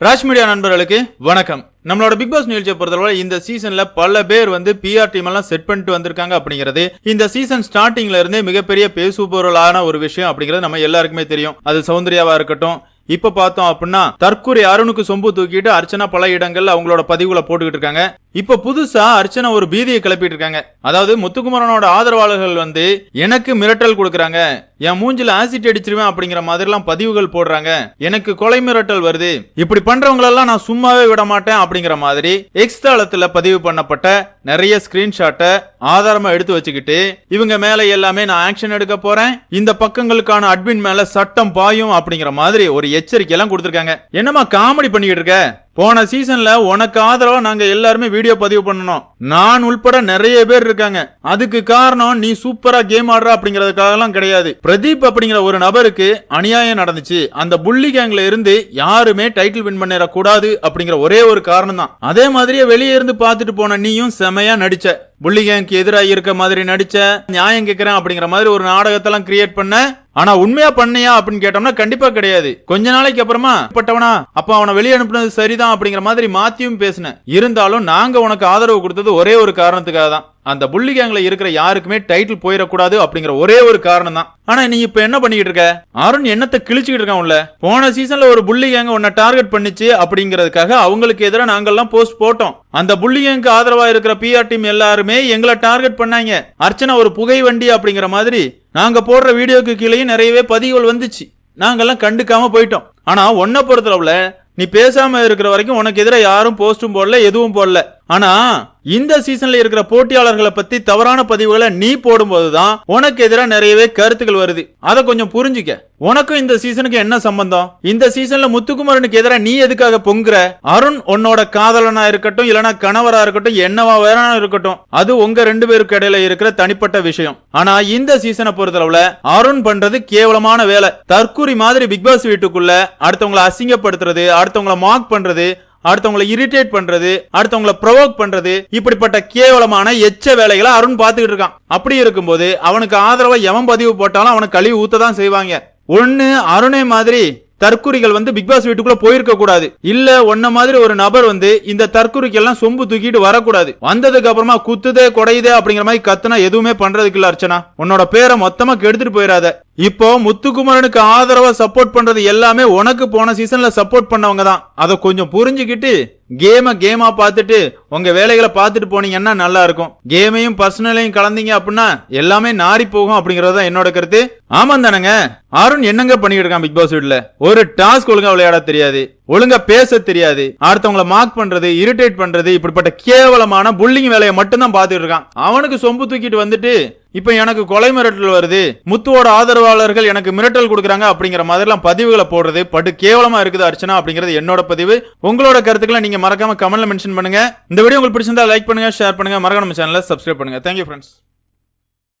Raj media நண்பர்களுக்கு வணக்கம். நம்மளோட பிக் பாஸ் நிகழ்ச்சியை பொறுத்தவரை இந்த சீசன்ல பல பேர் வந்து பிஆர் டீம் எல்லாம் செட் பண்ணிட்டு வந்திருக்காங்க அப்படிங்கிறது. இந்த சீசன் ஸ்டார்டிங்ல இருந்தே மிகப்பெரிய பேசுபொருளான ஒரு விஷயம் அப்படிங்கிறது நம்ம எல்லாருக்குமே தெரியும். அது சௌந்தர்யாவா இருக்கட்டும். இப்ப பார்த்தோம் அப்படின்னா தற்கொலை அருணுக்கு சொம்பு தூக்கிட்டு அர்ச்சனா பல இடங்கள்ல அவங்களோட பதிவுகளை போட்டுக்கிட்டு இருக்காங்க. இப்ப புதுசா அர்ச்சனா ஒரு பீதியை கிளப்பிட்டு இருக்காங்க அதாவது முத்துக்குமரனோட ஆதரவாளர்கள் வந்து எனக்கு மிரட்டல் கொடுக்கறாங்க. என் மூஞ்சில ஆசிட் அடிச்சிருவேன் அப்படிங்கிற மாதிரி எல்லாம் பதிவுகள் போடுறாங்க. எனக்கு கொலை மிரட்டல் வருது. இப்படி பண்றவங்களெல்லாம் நான் சும்மாவே விட மாட்டேன் அப்படிங்கிற மாதிரி எக்ஸ் தளத்துல பதிவு பண்ணப்பட்ட நிறைய ஸ்கிரீன்ஷாட்டை ஆதாரமா எடுத்து வச்சுக்கிட்டு இவங்க மேல எல்லாமே நான் ஆக்ஷன் எடுக்க போறேன். இந்த பக்கங்களுக்கான அட்மின் மேல சட்டம் பாயும் அப்படிங்கிற மாதிரி ஒரு எச்சரிக்கை எல்லாம் கொடுத்திருக்காங்க. என்னமா காமெடி பண்ணிக்கிட்டு இருக்க? போன சீசன்ல உனக்கு ஆதரவா நாங்க எல்லாருமே வீடியோ பதிவு பண்ணணும். நான் உள்பட நிறைய பேர் இருக்காங்க. அதுக்கு காரணம் நீ சூப்பரா கேம் ஆடுற அப்படிங்கறதுக்காக எல்லாம் கிடையாது. பிரதீப் அப்படிங்கிற ஒரு நபருக்கு அநியாயம் நடந்துச்சு. அந்த புள்ளி கேங்ல இருந்து யாருமே டைட்டில் வின் பண்ணிடக்கூடாது அப்படிங்கிற ஒரே ஒரு காரணம் தான் அதே மாதிரியே வெளியே இருந்து பார்த்துட்டு போன நீயும் செமையா நடிச்ச புள்ளி எதிராக இருக்க மாதிரி நடிச்ச நியாயம் கேட்கிறேன் அப்படிங்கிற மாதிரி ஒரு நாடகத்தெல்லாம் கிரியேட் பண்ண ஆனா உண்மையா பண்ணியா அப்படின்னு கேட்டோம்னா கண்டிப்பா கிடையாது. கொஞ்ச நாளைக்கு அப்புறமா பட்டவனா அப்ப அவனை வெளியே அனுப்புனது சரிதான் அப்படிங்கிற மாதிரி மாத்தியும் பேசினேன். இருந்தாலும் நாங்க உனக்கு ஆதரவு கொடுத்தது ஒரே ஒரு காரணத்துக்காக தான் அந்த புள்ளி கேங்ல இருக்கிற யாருக்குமே டைட்டில் போயிடக்கூடாது அப்படிங்கிற ஒரே ஒரு காரணம் தான் ஆனா நீ இப்ப என்ன பண்ணிக்கிட்டு இருக்க? அருண் என்னத்தை கிழிச்சுக்கிட்டு இருக்கான் உள்ள? போன சீசன்ல ஒரு புள்ளி கேங்க உன்னை டார்கெட் பண்ணிச்சு அப்படிங்கிறதுக்காக அவங்களுக்கு எதிராக நாங்கெல்லாம் போஸ்ட் போட்டோம். அந்த புள்ளி கேங்க்கு ஆதரவா இருக்கிற பிஆர் டீம் எல்லாருமே எங்களை டார்கெட் பண்ணாங்க. அர்ச்சனா ஒரு புகை வண்டி அப்படிங்கிற மாதிரி நாங்க போடுற வீடியோக்கு கீழேயும் நிறையவே பதிவுகள் வந்துச்சு. நாங்கெல்லாம் கண்டுக்காம போயிட்டோம். ஆனா உன்னை பொறுத்தளவுல நீ பேசாம இருக்கிற வரைக்கும் உனக்கு எதிராக யாரும் போஸ்டும் போடல எதுவும் போடல. ஆனா இந்த சீசன்ல இருக்கிற போட்டியாளர்களை பத்தி தவறான பதிவுகளை நீ போடும்போதுதான் உனக்கு எதிராக நிறையவே கருத்துக்கள் வருது. அதை கொஞ்சம் புரிஞ்சுக்க. உனக்கும் இந்த சீசனுக்கு என்ன சம்பந்தம்? இந்த சீசன்ல முத்துக்குமரனுக்கு எதிராக நீ எதுக்காக பொங்குற? அருண் உன்னோட காதலனா இருக்கட்டும் இல்லனா கணவரா இருக்கட்டும் என்னவா வேணா இருக்கட்டும் அது உங்க ரெண்டு பேருக்கு இடையில இருக்கிற தனிப்பட்ட விஷயம். ஆனா இந்த சீசனை பொறுத்தளவுல அருண் பண்றது கேவலமான வேலை. தற்கூரி மாதிரி பிக் பாஸ் வீட்டுக்குள்ள அடுத்தவங்களை அசிங்கப்படுத்துறது அடுத்தவங்களை மார்க் பண்றது அடுத்தவங்களை இரிட்டேட் பண்றது அடுத்தவங்களை ப்ரொவோக் பண்றது இப்படிப்பட்ட கேவலமான எச்ச வேலைகளை அருண் பார்த்துக்கிட்டு இருக்கான். அப்படி இருக்கும்போது அவனுக்கு ஆதரவை எவன் பதிவு போட்டாலும் அவனுக்கு கழுவி ஊத்த தான் செய்வாங்க. ஒன்னு அருணை மாதிரி தற்குறிகள் வந்து பிக் பாஸ் வீட்டுக்குள்ள போயிருக்க கூடாது. இல்ல ஒன்ன மாதிரி ஒரு நபர் வந்து இந்த தற்குறிக்கு எல்லாம் சொம்பு தூக்கிட்டு வரக்கூடாது. வந்ததுக்கு அப்புறமா குத்துதே குடையுதே அப்படிங்கிற மாதிரி கத்துனா எதுவுமே பண்றதுக்கு இல்ல அர்ச்சனா. உன்னோட பேரை மொத்தமா கெடுத்துட்டு போயிடாத. இப்போ முத்துக்குமரனுக்கு ஆதரவா சப்போர்ட் பண்றது எல்லாமே உனக்கு போன சீசன்ல சப்போர்ட் பண்ணவங்க தான். அதை கொஞ்சம் புரிஞ்சுக்கிட்டு கேமை கேமா பார்த்துட்டு உங்க வேலைகளை பார்த்துட்டு போனீங்கன்னா நல்லா இருக்கும். கேமையும் பர்சனலையும் கலந்தீங்க அப்படின்னா எல்லாமே நாரி போகும் அப்படிங்கறது தான் என்னோட கருத்து. ஆமா தானங்க. அருண் என்னங்க பண்ணிட்டு இருக்கான் பிக் பாஸ் வீட்ல? ஒரு டாஸ்க் ஒழுங்கா விளையாட தெரியாது. ஒழுங்கா பேச தெரியாது. அடுத்தவங்கள மார்க் பண்றது இரிட்டேட் பண்றது இப்படிப்பட்ட கேவலமான புல்லிங் வேலையை மட்டும் தான் பாத்துட்டு இருக்கான். அவனுக்கு சொம்பு தூக்கிட்டு வந்துட்டு இப்போ எனக்கு கொலை மிரட்டல் வருது. முத்துவோட ஆதரவாளர்கள் எனக்கு மிரட்டல் கொடுக்குறாங்க அப்படிங்கிற மாதிரிலாம் பதிவுகளை போடுறது. படு கேவலமா இருக்குது அர்ச்சனா அப்படிங்கிறது என்னோட பதிவு. உங்களோட கருத்துக்களை நீங்க மறக்காம கமெண்ட்ல மென்ஷன் பண்ணுங்க. இந்த வீடியோ உங்களுக்கு பிடிச்சிருந்தா லைக் பண்ணுங்க ஷேர் பண்ணுங்க. மறக்காம சேனலை சப்ஸ்கிரைப் பண்ணுங்க. Thank you friends